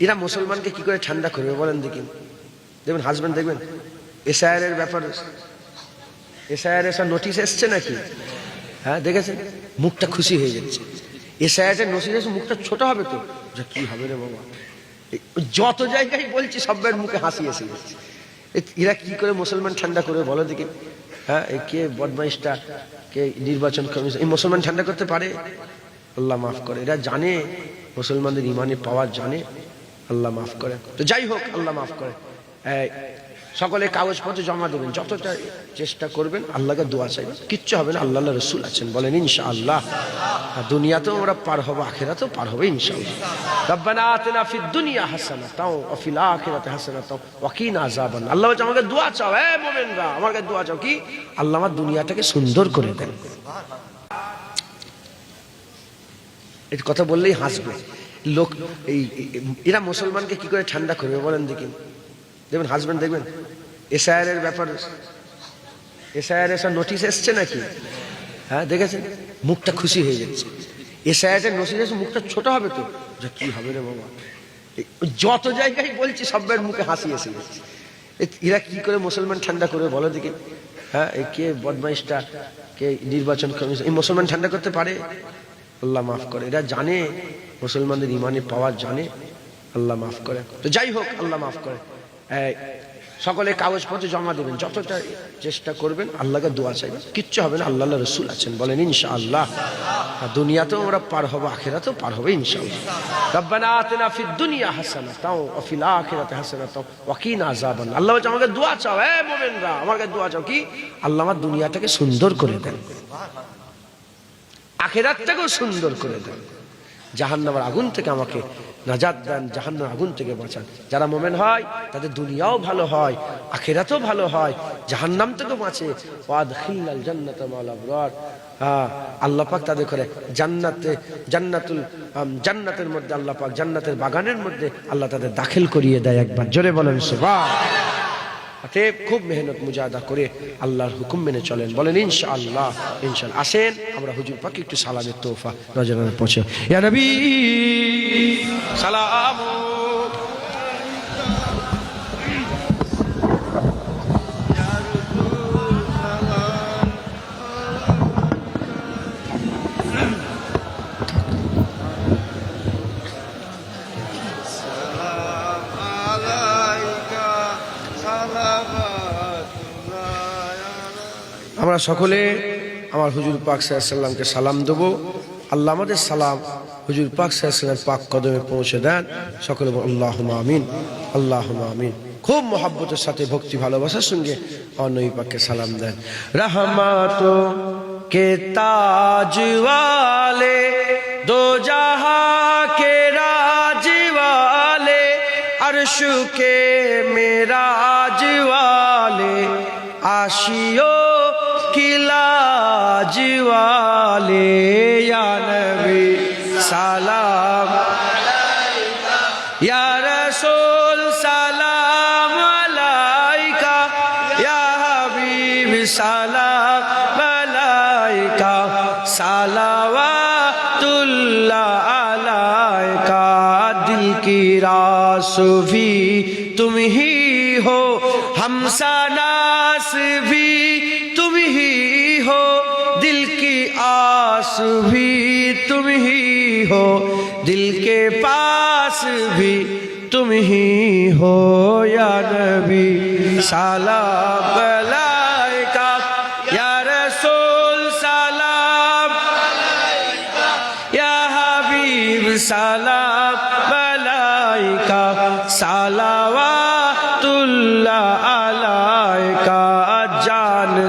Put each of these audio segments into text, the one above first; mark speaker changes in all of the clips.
Speaker 1: এরা মুসলমানকে কি করে ঠান্ডা করবে বলেন দেখি। দেখবেন হাজবেন্ড দেখবেন এসআইআর এর ব্যাপার। এসআইআর এসব নোটিশ এসছে নাকি? হ্যাঁ দেখেছেন? মুখটা খুশি হয়ে যাচ্ছে। এসআইআর এর নোটিশ এসে মুখটা ছোট হবে তো? যে কি হবে রে বাবা? যত জায়গায় বলছি সবের মুখে হাসি এসে যাচ্ছে এরা কি করে মুসলমান ঠান্ডা করবে বলো দেখি। হ্যাঁ কে বদমাইশটা, কে নির্বাচন কমিশন, এই মুসলমান ঠান্ডা করতে পারে? আল্লাহ মাফ করে। এরা জানে, মুসলমানদের ইমানে পাওয়ার জানে। আল্লাহ মাফ করে তো যাই হোক, আল্লাহ মাফ করে সকলে কাগজপত্র জমা দেবেন, যতটা চেষ্টা করবেন, আল্লাহকে দোয়া চাইবেন। কিচ্ছু হবে না, আল্লাহ রসুল আছেন বলেন ইনশা আল্লাহ আর দুনিয়াতেও আমরা পার হব, আখেরাতেও পার হবে ইনশাআল্লাহ। দুনিয়া হাসানাতাও ওয়া ফিল আখিরাতি হাসানাতাও ওয়া কিনা আযাবান আল্লাহ বলছে, আমাকে দোয়া চাও হে মুমিনরা, আমাকে দোয়া চাও কি? আল্লাহ আমার দুনিয়াটাকে সুন্দর করে দেন। এই কথা বললেই হাসবে। লোক, এই, এরা মুসলমানকে কি করে ঠান্ডা করবে বলেন দেখি। দেখবেন হাজবেন্ড দেখবেন এসআইআর এর ব্যাপার এসআইআর এসব নোটিশ এসছে নাকি? হ্যাঁ দেখেছেন? মুখটা খুশি হয়ে যাচ্ছে। এসআইআর এর নোটিশ এসে মুখটা ছোট হবে তো? যে কি হবে রে বাবা? যত জায়গায় বলছি সবের মুখে হাসি এসে যাচ্ছে এরা কি করে মুসলমান ঠান্ডা করবে বলো দেখি। হ্যাঁ কে বদমাইশটা কে নির্বাচন কমিশন, এই মুসলমান ঠান্ডা করতে পারে? আল্লাহ মাফ করে, এরা জানে। মুসলমানদের ইমানে পাওয়ার জানে, আল্লাহ মাফ করে। তো যাই হোক, আল্লাহ মাফ করে। সকলে কাগজপত্র জমা দেবেন, যতটা চেষ্টা করবেন, আল্লাহকে দোয়া চাইবেন। কিচ্ছু হবে না, আল্লাহ রসুল আছেন বলেন ইনশা আল্লাহ দুনিয়াতেও আমরা পার হব, আখেরাতেও পার হবে, ইনশাআল্লাহ। দুনিয়া হাসানাতাও ওয়া ফিল আখিরাতি হাসানাতাও, ওয়া কিনা আযাবান। আল্লাহ আমাকে দোয়া চাও হে মুমিনরা, আমাকে দোয়া চাও কি? আল্লাহ আমার দুনিয়াটাকে সুন্দর করে দেন। আখেরাতটাকেও সুন্দর করে দেন। জাহান্নামের আগুন থেকে আমাকে নাজাদ দেন, জাহান্নামের আগুন থেকে বাঁচান। যারা মোমেন হয়, তাদের দুনিয়াও ভালো হয়, আখেরাতেও ভালো হয়, জাহান্নাম থেকে বাঁচে। হ্যাঁ আল্লাহ পাক তাদের করে জান্নাতে, জান্নাতুল জান্নাতের মধ্যে আল্লাহ পাক, জান্নাতের বাগানের মধ্যে আল্লাহ তাদের দাখিল করিয়ে দেয় একবার। জোরে বলেন সুবহান। অতএব খুব মেহনত মুজাদা করে আল্লাহর হুকুম মেনে চলেন। বলেন ইনশা আল্লাহ ইনশাল, আসেন, আমরা হুজুর পাকে একটু সালামের তোফা নজরানা পৌঁছে। সালাম। আমরা সকলে আমার হুজুর পাক সাল্লামকে সালাম দেব। আল্লাহ আমাদের সালাম হুজুর পাক সাল্লামের পাক কদমে পৌঁছে দেন। সকলে আল্লাহ আমিন আল্লাহ আমিন। খুব মহাব্বতের সাথে, ভক্তি, ভালোবাসার সঙ্গে অনবী পাককে সালাম দেন। রহমাত কে তাজওয়ালে, দো জাহা কে রাজওয়ালে, আরশ কে মেরাজওয়ালে, আশিও کھلا والے یا نبی، سلام یا رسول، سلام علیکہ یا حبیب، سلام علیکہ صلوات اللہ علیکہ دل کی راسوی تم ہی ہو ہم سا بھی ہی ہو، دل کی آس بھی تم ہی ہو، دل کے پاس بھی تم ہی ہو، یا نبی سلام علیکہ یا رسول سلام یا سلام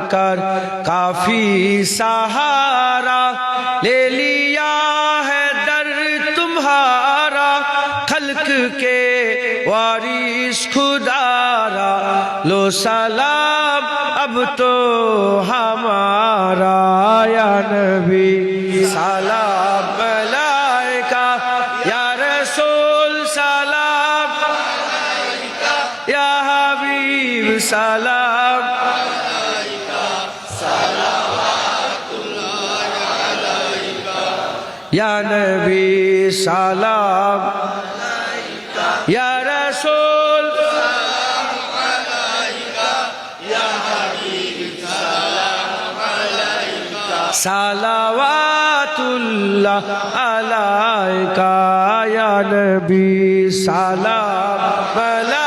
Speaker 1: کر کافی سہارا لے لیا ہے در تمہارا، خلق کے وارث خدارا۔ لو سلام، اب تو ہمارا یا نبی۔ سلام ملائکہ، یا سلام۔ সালাম। ইয়ারসোল সালাওয়াতুল্লাহ আলাইকা ইয়া নবী। সালাম আলাইকা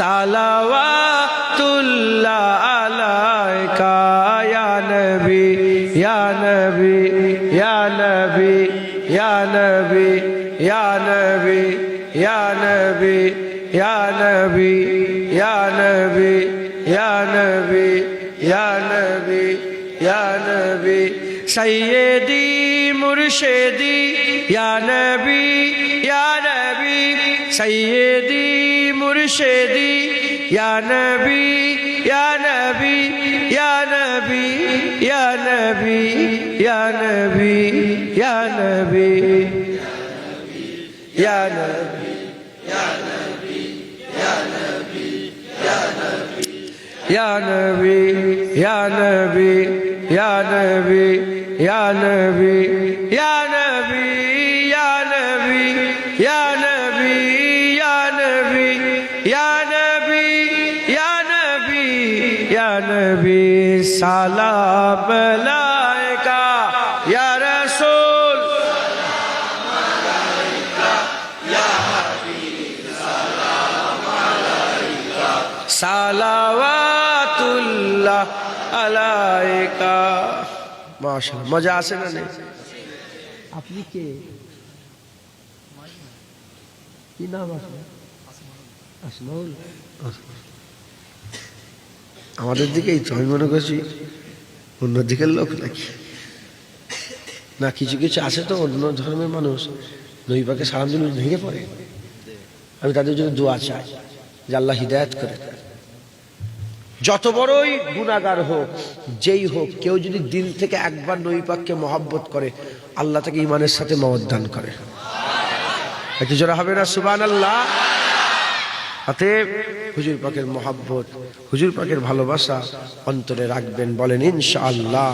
Speaker 1: সালাওয়াতুল্লাহ আলাইকা ইয়া নবী ইয়া নবী ইয়া নবী ইয়া নবী ইয়া নবী ইয়া নবী ইয়া নবী ইয়া নবী ইয়া ইয়া ইয়া ইয়া ইয়া mürşedi Ya Nebi, Ya Nebi, Ya Nebi, Ya Nebi, Ya Nebi, Ya Nebi Ya Nebi, Ya Nebi, Ya Nebi, Ya Nebi Ya Nebi, Ya Nebi, Ya Nebi, Ya Nebi, Ya Nebi, Ya Nebi, Ya সালাম লাইকা ইয়া রাসূল। সালাওয়াতুল্লাহ আলাইকা। মাশাআল্লাহ মজা আসে না নেই? আপনি কে? কি নাম আসলে আসমাউল। আসমাউল। আমাদের দিকেই তো আমি মনে করছি, অন্য দিকের লোক নাকি? না, কিছু কিছু আছে তো অন্য ধর্মের মানুষ নই পাকে সালাম দিন ভেঙে পড়ে। আমি তাদের জন্য দোয়া চাই, যে আল্লাহ হিদায়ত করে। যত বড়ই গুণাগার হোক, যেই হোক, কেউ যদি দিল থেকে একবার নই পাককে মহাব্বত করে, আল্লাহ তাকে ইমানের সাথে মহৎ দান করে। একটু জোরা হবে না? সুবান আল্লাহ অতএব হুজুর পাকের মহাব্বত হুজুর পাকের ভালোবাসা অন্তরে রাখবেন বলেন ইনশাআল্লাহ।